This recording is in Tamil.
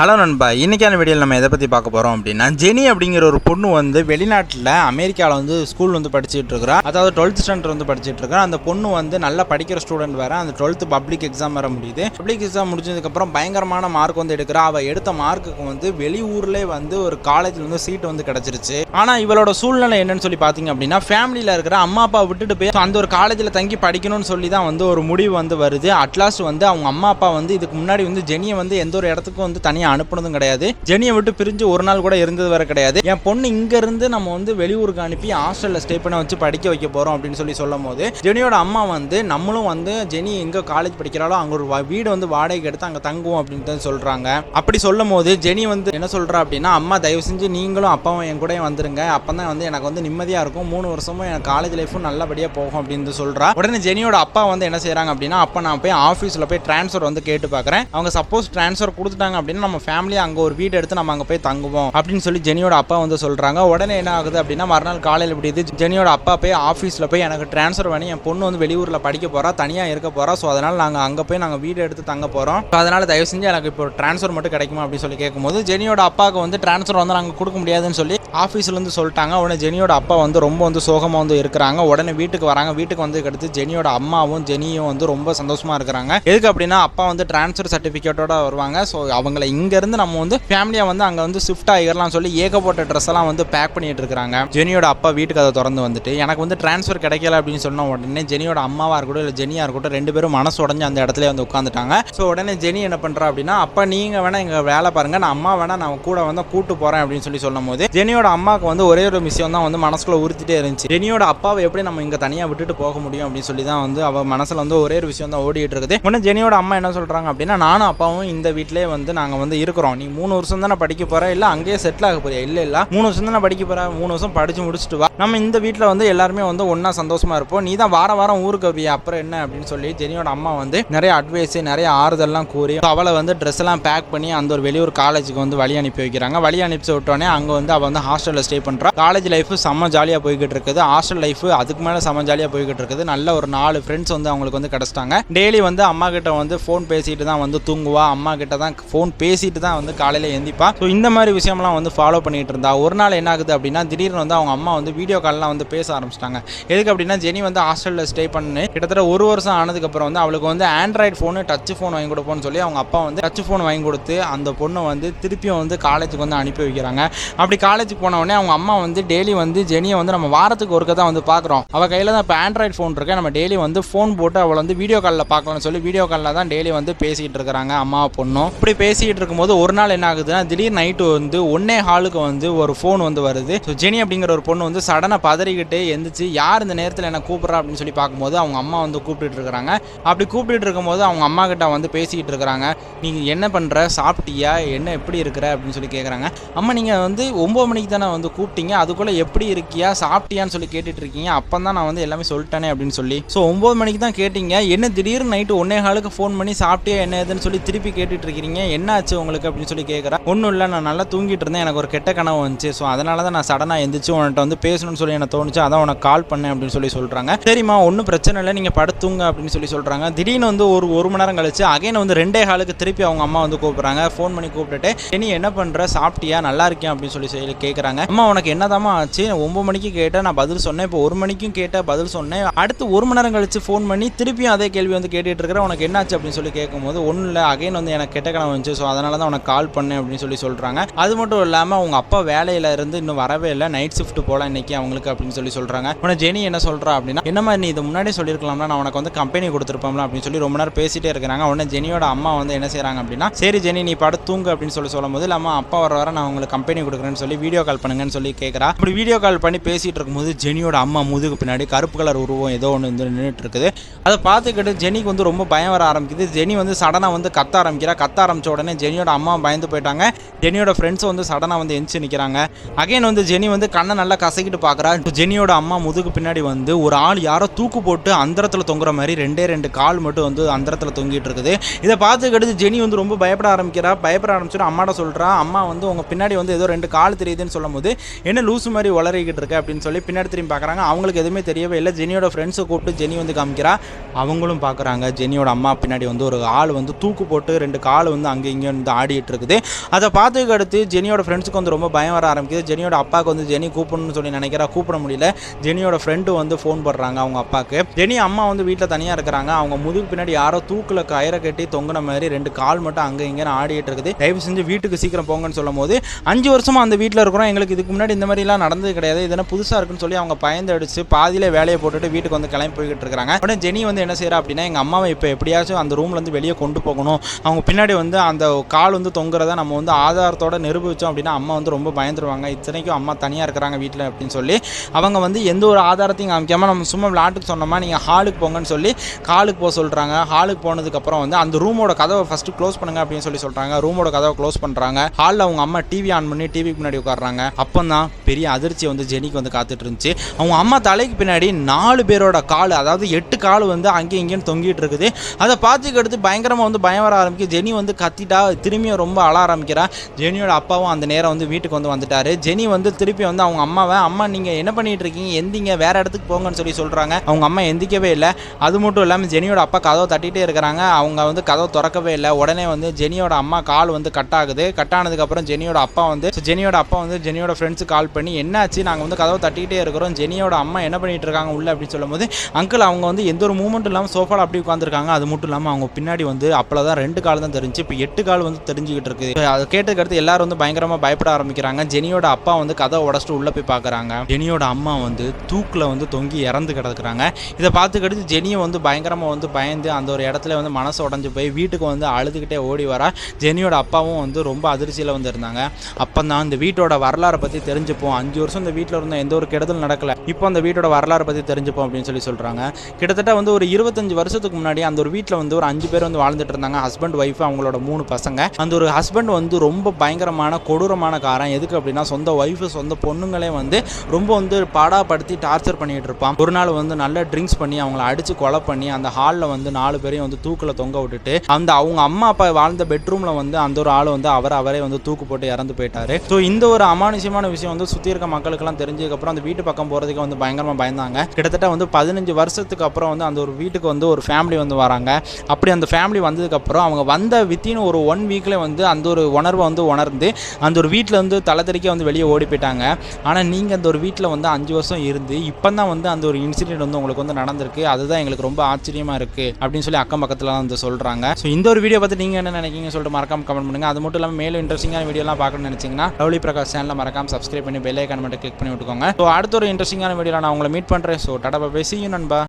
ஹலோ நண்பா இன்றைக்கான வீடியோவில் நம்ம எதை பற்றி பார்க்க போகிறோம் அப்படின்னா ஜெனி அப்படிங்கிற ஒரு பொண்ணு வந்து வெளிநாட்டில் அமெரிக்காவில் வந்து ஸ்கூல் வந்து படிச்சுட்டு இருக்கிறா. அதாவது டுவெல்த் ஸ்டாண்டர்ட் வந்து படிச்சுட்டு இருக்கிறா. அந்த பொண்ணு வந்து நல்லா படிக்கிற ஸ்டூடெண்ட் வேறு. அந்த டுவெல்த்து பப்ளிக் எக்ஸாம் வர முடியுது. பப்ளிக் எக்ஸாம் முடிஞ்சதுக்கப்புறம் பயங்கரமான மார்க் வந்து எடுக்கிறா. அவள் எடுத்த மார்க்குக்கு வந்து வெளியூர்லேயே வந்து ஒரு காலேஜில் வந்து சீட் வந்து கிடச்சிருச்சு. ஆனால் இவளோட சூழ்நிலை என்னன்னு சொல்லி பார்த்தீங்க அப்படின்னா ஃபேமிலியில் இருக்கிற அம்மா அப்பா விட்டுட்டு போய் அந்த ஒரு காலேஜில் தங்கி படிக்கணும்னு சொல்லி தான் வந்து ஒரு முடிவு வந்து வருது. அட்லாஸ்ட் வந்து அவங்க அம்மா அப்பா வந்து இதுக்கு முன்னாடி வந்து ஜெனியை வந்து எந்த ஒரு இடத்துக்கும் வந்து தனியாக அனுப்புனதும் கிடையாது. ஜெனியை விட்டு பிரிஞ்சு ஒரு நாள் கூட இருந்தது வர கிடையாது. என் பொண்ணு இங்கேருந்து நம்ம வந்து வெளியூருக்கு அனுப்பி ஹாஸ்டலில் ஸ்டே பண்ண வச்சு படிக்க வைக்க போகிறோம் அப்படின்னு சொல்லி சொல்லும் போது ஜெனியோட அம்மா வந்து நம்மளும் வந்து ஜெனி எங்கே காலேஜ் படிக்கிறாளோ அங்கே ஒரு வீடு வந்து வாடகைக்கு எடுத்து அங்கே தங்குவோம் அப்படின்ட்டு சொல்கிறாங்க அப்படி சொல்லும் போது ஜெனி வந்து என்ன சொல்கிறா அப்படின்னா அம்மா தயவு செஞ்சு நீங்களும் அப்பாவும் என் கூட வந்துருங்க. அப்போ தான் வந்து எனக்கு வந்து நிம்மதியாக இருக்கும். மூணு வருஷமும் எனக்கு காலேஜ் லைஃபும் நல்லபடியாக போகும் அப்படின்னு சொல்கிறா உடனே ஜெனியோட அப்பா வந்து என்ன செய்கிறாங்க அப்படின்னா அப்போ நான் போய் ஆஃபீஸில் போய் ட்ரான்ஸ்ஃபர் வந்து கேட்டு பார்க்குறேன் அவங்க சப்போஸ் ட்ரான்ஸ்ஃபர் கொடுத்துட்டாங்க அப்படின்னா நம்ம ஃபேமிலியை அங்கே ஒரு வீடு எடுத்து நம்ம அங்கே போய் தங்குவோம் அப்படின்னு சொல்லி ஜெனியோட அப்பா வந்து சொல்கிறாங்க உடனே என்ன ஆகுது அப்படின்னா மறுநாள் காலையில் விடியுது ஜெனியோட அப்பா போய் ஆஃபீஸில் போய் எனக்கு ட்ரான்ஸ்ஃபர் பண்ணி என் பொண்ணு வந்து வெளியூரில் படிக்க போகிறா தனியாக இருக்க போகிறா ஸோ அதனால் நாங்கள் அங்கே போய் நாங்கள் வீடு எடுத்து தங்க போகிறோம் ஸோ அதனால் தயவு செஞ்சு எனக்கு இப்போ ட்ரான்ஸ்ஃபர் மட்டும் கிடைக்குமா அப்படின்னு சொல்லி கேட்கும்போது ஜெனியோட அப்பாவுக்கு வந்து ட்ரான்ஸ்ஃபர் வந்து நாங்கள் கொடுக்க முடியாதுன்னு சொல்லி ஆஃபீஸ்லேருந்து சொல்லிட்டாங்க. உடனே ஜெனியோட அப்பா வந்து ரொம்ப வந்து சோகமாக வந்து இருக்கிறாங்க. உடனே வீட்டுக்கு வராங்க. வீட்டுக்கு வந்து அடுத்து ஜெனியோட அம்மாவும் ஜெனியும் வந்து ரொம்ப சந்தோஷமாக இருக்கிறாங்க. எதுக்கு அப்படின்னா அப்பா வந்து ட்ரான்ஸ்ஃபர் சர்டிஃபிகேட்டோட வருவாங்க. ஸோ அவங்கள இங்கேருந்து நம்ம வந்து ஃபேமிலியாக வந்து அங்கே வந்து ஷிஃப்ட் ஆகிடலாம் சொல்லி ஏகப்பட்ட ட்ரெஸ் எல்லாம் வந்து பேக் பண்ணிட்டு இருக்காங்க. ஜெனியோட அப்பா வீட்டுக்கு அதை திறந்து வந்துட்டு எனக்கு வந்து ட்ரான்ஸ்ஃபர் கிடைக்கல அப்படின்னு சொன்ன உடனே ஜெனியோட அம்மாவாக இருக்கட்டும் இல்லை ஜெனியாக இருக்கட்டும் ரெண்டு பேரும் மனசு உடஞ்சி அந்த இடத்துல வந்து உட்காந்துட்டாங்க ஸோ உடனே ஜெனி என்ன பண்ணுறா அப்படின்னா அப்பா நீங்கள் வேணா எங்கள் வேலை பாருங்க நான் அம்மா வேணா நான் கூட வந்து கூட்டு போகிறேன் அப்படின்னு சொல்லி சொல்லும் போது ஜெனியோட அம்மாவுக்கு வந்து ஒரே ஒரு விஷயம் தான் வந்து மனசுக்குள்ள உறுத்திட்டே இருந்துச்சு. ஜெனியோட அப்பாவை எப்படி நம்ம இங்கே தனியாக விட்டுட்டு போக முடியும் அப்படின்னு சொல்லி தான் வந்து அவள் மனசில் வந்து ஒரே ஒரு விஷயம் தான் ஓடிட்டு இருக்குது. உடனே ஜெனியோட அம்மா என்ன சொல்கிறாங்க அப்படின்னா நானும் அப்பாவும் இந்த வீட்டிலே வந்து நாங்கள் வந்து இருக்கிறோம். நீ மூணு வருஷம் தானே படிக்க போகிற இல்லை அங்கேயே செட்டில் ஆக போறியா? இல்லை இல்லை. மூணு வருஷம் தானே படிக்க போகிற மூணு வருஷம் படித்து முடிச்சுட்டு வா. நம்ம இந்த வீட்டில் வந்து எல்லாருமே வந்து ஒன்றா சந்தோஷமாக இருப்போம். நீ தான் வாரம் வாரம் ஊருக்கு வருவியா அப்புறம் என்ன அப்படின்னு சொல்லி ஜெனியோட அம்மா வந்து நிறைய அட்வைஸ் நிறைய ஆறுதல்லாம் கூறி அவளை வந்து ட்ரெஸ் எல்லாம் பேக் பண்ணி அந்த ஒரு வெளியூர் காலேஜுக்கு வந்து வழி அனுப்பி வைக்கிறாங்க. வழி அனுப்பி விட்டோடனே அங்கே வந்து அவள் வந்து ஹாஸ்டலில் ஸ்டே பண்ணுறா காலேஜ் லைஃப் செம்ம ஜாலியாக போய்கிட்டு இருக்குது. ஹாஸ்டல் லைஃப் அதுக்கு மேலே செம்ம ஜாலியாக போய்கிட்டு இருக்குது. நல்ல ஒரு நாலு ஃப்ரெண்ட்ஸ் வந்து அவங்களுக்கு வந்து கிடச்சிட்டாங்க. டெய்லி வந்து அம்மா கிட்ட வந்து ஃபோன் பேசிட்டு தான் வந்து தூங்குவா. அம்மா கிட்ட தான் ஃபோன் பேசி பேசிட்டு தான் வந்து காலையில் எந்திப்பா. ஸோ இந்த மாதிரி விஷயம்லாம் வந்து ஃபாலோ பண்ணிகிட்டு இருந்தா. ஒரு நாள் என்ன ஆகுது அப்படின்னா திடீர்னு வந்து அவங்க அம்மா வந்து வீடியோ கால்லாம் வந்து பேச ஆரம்பிச்சிட்டாங்க. எதுக்கு அப்படின்னா ஜெனி வந்து ஹாஸ்டலில் ஸ்டே பண்ணு. கிட்டத்தட்ட ஒரு வருஷம் ஆனதுக்கப்புறம் வந்து அவளுக்கு வந்து ஆண்ட்ராய்டு ஃபோனு டச் ஃபோன் வாங்கி கொடுப்போம்னு சொல்லி அவங்க அப்பா வந்து டச் ஃபோன் வாங்கி கொடுத்து அந்த பொண்ணை வந்து திருப்பியும் வந்து காலேஜுக்கு வந்து அனுப்பி வைக்கிறாங்க. அப்படி காலேஜுக்கு போன உடனே அவங்க அம்மா வந்து டெய்லி வந்து ஜெனியை வந்து நம்ம வாரத்துக்கு ஒருக்க தான் வந்து பார்க்குறோம் அவள் கையில் தான் இப்போ ஆண்ட்ராய்டு ஃபோன் இருக்கு. நம்ம டெய்லி வந்து ஃபோன் போட்டு அவளை வந்து வீடியோ காலில் பார்க்கலாம்னு சொல்லி வீடியோ காலில் தான் டெய்லி வந்து பேசிக்கிட்டு இருக்கிறாங்க அம்மா பொண்ணும். இப்படி பேசிக்கிட்டு இருக்கும்போது ஒரு நாள் என்ன ஆகுதுன்னா திடீர் நைட்டு வந்து ஒன்னே ஹாலுக்கு வந்து ஒரு ஃபோன் வந்து வருது. ஸோ ஜெனி அப்படிங்கிற ஒரு பொண்ணு வந்து சடனாக பதறிக்கிட்டு எந்திரிச்சு யார் இந்த நேரத்தில் என்ன கூப்பிட்றா? அப்படின்னு சொல்லி பார்க்கும்போது அவங்க அம்மா வந்து கூப்பிட்டுட்டு இருக்கிறாங்க. அப்படி கூப்பிட்டுட்டு இருக்கும்போது அவங்க அம்மா கிட்ட வந்து பேசிக்கிட்டு இருக்கிறாங்க. நீங்கள் என்ன பண்ணுற சாப்பிட்டியா? என்ன எப்படி இருக்கிற? அப்படின்னு சொல்லி கேட்குறாங்க அம்மா நீங்கள் வந்து ஒம்பது மணிக்கு தானே வந்து கூப்பிட்டீங்க? அதுக்குள்ளே எப்படி இருக்கியா? சாப்பிட்டியான்னு சொல்லி கேட்டுட்டு இருக்கீங்க. அப்போ தான் நான் வந்து எல்லாமே சொல்லிட்டேனே அப்படின்னு சொல்லி. ஸோ ஒம்பது மணிக்கு தான் கேட்டீங்க. என்ன திடீர்னு நைட்டு ஒன்னே ஹாலுக்கு ஃபோன் பண்ணி சாப்பிட்டியா? என்ன ஏதுன்னு சொல்லி திருப்பி கேட்டுட்டு இருக்கிறீங்க. என்ன ஆச்சு உங்களுக்கு அப்படின்னு சொல்லி கேட்குறேன் ஒன்றும் இல்லை நான் நல்லா தூங்கிட்டு இருந்தேன். எனக்கு ஒரு கெட்ட கனவு வந்துச்சு. ஸோ அதனால தான் நான் சடனாக எந்திரிச்சு உன்கிட்ட வந்து பேசணும்னு சொல்லி எனக்கு தோணுச்சு. அதான் உனக்கு கால் பண்ணேன் அப்படின்னு சொல்லி சொல்கிறாங்க சரிம்மா ஒன்றும் பிரச்சனை இல்லை. நீங்கள் படுத்துங்க அப்படின்னு சொல்லி சொல்கிறாங்க திடீர்னு வந்து ஒரு ஒரு மணி நேரம் கழிச்சு அகைன் வந்து ரெண்டே காலுக்கு திருப்பி அவங்க அம்மா வந்து கூப்பிட்றாங்க. ஃபோன் பண்ணி கூப்பிட்டுட்டு நீ என்ன பண்ணுற சாப்பிட்டியா? நல்லா இருக்கியா? அப்படின்னு சொல்லி சொல்லி கேட்குறாங்க அம்மா உனக்கு என்னதாம்மா ஆச்சு? ஒம்பது மணிக்கு கேட்டேன். நான் பதில் சொன்னேன். இப்போ ஒரு மணிக்கும் கேட்டேன். பதில் சொன்னேன். அடுத்து ஒரு மணி நேரம் கழிச்சு ஃபோன் பண்ணி திருப்பியும் அதே கேள்வி வந்து கேட்டுட்டு இருக்கிறேன். உனக்கு என்னாச்சு? அப்படின்னு சொல்லி கேட்கும்போது ஒன்றும் இல்லை. அகைன் வந்து எனக்கு கெட்ட கனவு வந்துச்சு. ஸோ அதனால் தான் உனக்கு கால் பண்ணேன் அப்படின்னு சொல்லி சொல்கிறாங்க அது மட்டும் இல்லாமல் அவங்க அப்பா வேலையில இருந்து இன்னும் வரவே இல்லை. நைட் ஷிஃப்ட் போகலாம் இன்னைக்கு அவங்களுக்கு அப்படின்னு சொல்லி சொல்கிறாங்க உன ஜெனி என்ன சொல்கிறா அப்படின்னா என்னம்மா நீ இது முன்னாடியே சொல்லியிருக்கலாம்ல நான் உனக்கு வந்து கம்பெனி கொடுத்துருப்போம்ல அப்படின்னு சொல்லி ரொம்ப நேரம் பேசிட்டே இருக்கிறாங்க. உடனே ஜெனியோட அம்மா வந்து என்ன செய்கிறாங்க அப்படின்னா சரி ஜெனி நீ படம் தூங்கு அப்படின்னு சொல்லி சொல்லும் போது இல்லாமல் அப்பா வர வர நான் உங்களுக்கு கம்பெனி கொடுக்குறேன்னு சொல்லி வீடியோ கால் பண்ணுங்கன்னு சொல்லி கேட்குறா அப்படி வீடியோ கால் பண்ணி பேசிட்டு இருக்கும்போது ஜெனியோட அம்மா முதுகு பின்னாடி கருப்பு கலர் உருவம் ஏதோ ஒன்று வந்து நின்றுட்டு இருக்குது. அதை பார்த்துக்கிட்டு ஜெனிக்கு வந்து ரொம்ப பயம் வர ஆரம்பிக்குது. ஜெனி வந்து சடனாக வந்து கத்த ஆரம்பிக்கிறா. கத்த ஆரம்பிச்ச உடனே ஜெனி ஜெனியோட அம்மா பயந்து போயிட்டாங்க. ஜெனியோட ஃப்ரெண்ட்ஸ் வந்து சடனாக வந்து எந்திச்சு நிற்கிறாங்க அகைன் வந்து ஜெனி வந்து கண்ணை நல்லா கசக்கிட்டு பார்க்குறா ஜெனியோட அம்மா முதுகு பின்னாடி வந்து ஒரு ஆள் யாரோ தூக்கு போட்டு அந்தரத்தில் தொங்குற மாதிரி ரெண்டே ரெண்டு கால் மட்டும் வந்து அந்தரத்தில் தொங்கிட்டு இருக்குது. இதை பார்த்துக்கிட்டு ஜெனி வந்து ரொம்ப பயப்பட ஆரம்பிக்கிறா. பயப்பட ஆரம்பிச்சுட்டு அம்மாட்ட சொல்கிறா அம்மா வந்து உங்கள் பின்னாடி வந்து ஏதோ ரெண்டு கால் தெரியுதுன்னு சொல்லும் போது என்ன லூசு மாதிரி வளரிக்கிட்டு இருக்கு? அப்படின்னு சொல்லி பின்னாடி திரும்பி பார்க்குறாங்க அவங்களுக்கு எதுவுமே தெரியவே இல்லை. ஜெனியோட ஃப்ரெண்ட்ஸை கூப்பிட்டு ஜெனி வந்து காமிக்கிறா. அவங்களும் பார்க்குறாங்க ஜெனியோட அம்மா பின்னாடி வந்து ஒரு ஆள் வந்து தூக்கு போட்டு ரெண்டு கால் வந்து அங்கே இங்கே வந்து ஆடிட்டு இருக்குது. அதை பார்த்ததுக்கு அடுத்து ஜெனியோட ஃப்ரெண்ட்ஸுக்கு வந்து ரொம்ப பயம் வர ஆரம்பிக்குது. ஜெனியோட அப்பாவுக்கு வந்து ஜெனி கூப்பிடணும்னு சொல்லி நினைக்கிறா. கூப்பிட முடியல. ஜெனியோட ஃப்ரெண்டு வந்து ஃபோன் பண்ணுறாங்க அவங்க அப்பாவுக்கு. ஜெனி அம்மா வந்து வீட்டில் தனியாக இருக்கிறாங்க. அவங்க முதுகு பின்னாடி யாரோ தூக்கில் கயிறை கட்டி தொங்கின மாதிரி ரெண்டு கால் மட்டும் அங்கே இங்கே ஆடிட்டு இருக்குது. தயவு செஞ்சு வீட்டுக்கு சீக்கிரம் போங்கன்னு சொல்லும் போது அஞ்சு வருஷமாக அந்த வீட்டில் இருக்கிறோம். எங்களுக்கு இதுக்கு முன்னாடி இந்த மாதிரிலாம் நடந்தது கிடையாது. இதெல்லாம் புதுசாக இருக்குன்னு சொல்லி அவங்க பயந்து அடிச்சு வேலையை போட்டுட்டு வீட்டுக்கு வந்து கிளம்பி போய்கிட்டு இருக்காங்க உடனே ஜெனி வந்து என்ன செய்றா அப்படின்னா எங்கள் அம்மாவை இப்போ எப்படியாச்சும் அந்த ரூம்லேருந்து வெளியே கொண்டு போகணும். அவங்க பின்னாடி வந்து அந்த கால் வந்து தொங்குறத நம்ம வந்து ஆதாரத்தோட நிரூபித்தோம் அப்படின்னா அம்மா வந்து ரொம்ப பயந்துருவாங்க. இத்தனைக்கும் அம்மா தனியாக இருக்கிறாங்க வீட்டில் அப்படின்னு சொல்லி அவங்க வந்து எந்த ஒரு ஆதாரத்தையும் காமிக்காமல் நம்ம சும்மா விளாட்டுக்கு சொன்னோமா நீங்கள் ஹாலுக்கு போங்கன்னு சொல்லி காலுக்கு போக சொல்கிறாங்க ஹாலுக்கு போனதுக்கப்புறம் வந்து அந்த ரூமோட கதவை ஃபஸ்ட்டு க்ளோஸ் பண்ணுங்க அப்படின்னு சொல்லி சொல்கிறாங்க ரூமோட கதவை க்ளோஸ் பண்ணுறாங்க ஹாலில் அவங்க அம்மா டிவி ஆன் பண்ணி டிவிக்கு முன்னாடி உட்காடுறாங்க அப்போ தான் பெரிய அதிர்ச்சி வந்து ஜெனிக்கு வந்து காத்துட்டு இருந்துச்சு. அவங்க அம்மா தலைக்கு பின்னாடி நாலு பேரோட கால் அதாவது எட்டு கால் வந்து அங்கேயும் இங்கேயும் தொங்கிட்டு இருக்குது. அதை பார்த்துக்கு அடுத்து பயங்கரமாக வந்து பயம் வர ஆரம்பிக்கு ஜெனி வந்து கத்திட்டா திரும்பியும் ரொம்ப அழ ஆரம்பிக்கிறா. ஜெனியோட அப்பாவும் அந்த நேரம் வந்து வீட்டுக்கு வந்து வந்துட்டாரு. ஜெனி வந்து திருப்பி வந்து அவங்க அம்மாவை அம்மா நீங்கள் என்ன பண்ணிட்டு இருக்கீங்க? எந்திங்க வேற இடத்துக்கு போங்கன்னு சொல்லி சொல்கிறாங்க அவங்க அம்மா எந்திக்கவே இல்லை. அது மட்டும் இல்லாமல் ஜெனியோட அப்பா கதவை தட்டிகிட்டே இருக்கிறாங்க. அவங்க வந்து கதவை திறக்கவே இல்லை. உடனே வந்து ஜெனியோட அம்மா கால் வந்து கட் ஆகுது. கட் ஆனதுக்கப்புறம் ஜெனியோட அப்பா வந்து ஜெனியோட அப்பா வந்து ஜெனியோட ஃப்ரெண்ட்ஸுக்கு கால் பண்ணி என்னாச்சு? நாங்கள் வந்து கதவை தட்டிக்கிட்டே இருக்கிறோம். ஜெனியோட அம்மா என்ன பண்ணிட்டு இருக்காங்க? உள்ள அப்படின்னு சொல்லும்போது அங்கிள் அவங்க வந்து எந்த ஒரு மூமெண்ட் இல்லாமல் சோஃபாவில் அப்படி உட்காந்துருக்காங்க அது மட்டும் இல்லாமல் அவங்க பின்னாடி வந்து அப்போ தான் ரெண்டு கால் தான் தெரிஞ்சு இப்போ எட்டு கால் வந்து தெரிஞ்சுக்கிட்டு இருக்குது அதை கேட்டதுக்கு அடுத்து எல்லாரும் வந்து பயங்கரமாக பயப்பட ஆரம்பிக்கிறாங்க. ஜெனியோட அப்பா வந்து கதை உடச்சிட்டு உள்ளே போய் பார்க்குறாங்க ஜெனியோட அம்மா வந்து தூக்கில் வந்து தொங்கி இறந்து கிடக்குறாங்க. இதை பார்த்துக்கிட்டு ஜெனியை வந்து பயங்கரமாக வந்து பயந்து அந்த ஒரு இடத்துல வந்து மனசு உடஞ்சு போய் வீட்டுக்கு வந்து அழுதுகிட்டே ஓடி வரா. ஜெனியோட அப்பாவும் வந்து ரொம்ப அதிர்ச்சியில் வந்து இருந்தாங்க. அப்போ தான் இந்த வீட்டோட வரலாறை பற்றி தெரிஞ்சுப்போம். அஞ்சு வருஷம் இந்த வீட்டில் இருந்த எந்த ஒரு கெடுதல் நடக்கல. இப்போ அந்த வீட்டோட வரலாறு பற்றி தெரிஞ்சுப்போம் அப்படின்னு சொல்லி சொல்கிறாங்க கிட்டத்தட்ட வந்து ஒரு இருபத்தஞ்சு வருஷத்துக்கு முன்னாடி அந்த ஒரு வீட்டில் வந்து ஒரு அஞ்சு பேர் வந்து வாழ்ந்துட்டு இருந்தாங்க. ஹஸ்பண்ட் ஒய்ஃப் அவங்களோட மூணு பசங்க. அந்த ஒரு ஹஸ்பண்ட் வந்து ரொம்ப பயங்கரமான கொடூரமான காரன் எதுக்கு அப்படின்னா சொந்த ஒய்ஃபு சொந்த பொண்ணுங்களே வந்து ரொம்ப வந்து பாடாப்படுத்தி டார்ச்சர் பண்ணிட்டு இருப்பான். ஒரு நாள் வந்து நல்ல ட்ரிங்க்ஸ் பண்ணி அவங்கள அடித்து கொலை பண்ணி அந்த ஹாலில் வந்து நாலு பேரையும் வந்து தூக்கில் தொங்க விட்டுட்டு அந்த அவங்க அம்மா அப்பா வாழ்ந்த பெட்ரூமில் வந்து அந்த ஒரு ஆள் வந்து அவர் அவரே வந்து தூக்கு போட்டு இறந்து போயிட்டாரு. ஸோ இந்த ஒரு அமானுஷ்யமான விஷயம் வந்து சுற்றி இருக்க மக்களுக்கெல்லாம் தெரிஞ்சதுக்கப்புறம் அந்த வீட்டு பக்கம் போகிறதுக்கு வந்து பயங்கரமாக பயந்தாங்க. கிட்டத்தட்ட வந்து பதினஞ்சு வருஷத்துக்கு அப்புறம் வந்து அந்த ஒரு வீட்டுக்கு வந்து ஒரு ஃபேமிலி வந்து வராங்க. அப்படி அந்த ஃபேமிலி வந்ததுக்கப்புறம் அவங்க வந்த வித்தின் ஒரு ஒன் வீக்கில் வந்து அந்த ஒரு உணர்வை வந்து உணர்ந்து அந்த ஒரு வீட்டில் வந்து தலைதறிக்கே வந்து வெளியே ஓடி போயிட்டாங்க. ஆனால் நீங்கள் அந்த ஒரு வீட்டில் வந்து அஞ்சு வருஷம் இருந்து இப்போ தான் வந்து அந்த ஒரு இன்சிடென்ட் வந்து உங்களுக்கு வந்து நடந்திருக்கு. அதுதான் எங்களுக்கு ரொம்ப ஆச்சரியமாக இருக்குது அப்படின்னு சொல்லி அக்கம் பக்கத்தில் வந்து சொல்கிறாங்க ஸோ இந்த ஒரு வீடியோ பார்த்து நீங்கள் என்ன நினைக்கிங்க சொல்லிட்டு மறக்காம கமெண்ட் பண்ணுங்கள் அது மட்டும் இல்லாமல் மேலும் இன்ட்ரெஸ்டிங்கான வீடியோலாம் பார்க்கணும்னு நினச்சிங்கன்னா லவ்லி பிரகாஷ் சேனலில் மறக்காம சப்ஸ்கிரைப் பண்ணி பெல் ஐக்கான் மட்டும் கிளிக் பண்ணி விட்டுக்கோங்க. ஸோ அடுத்த ஒரு இன்ட்ரெஸ்டிங்கான வீடியோவில் நான் உங்களை மீட் பண்ணுறேன் ஸோ டடா பேசியும் நண்பா.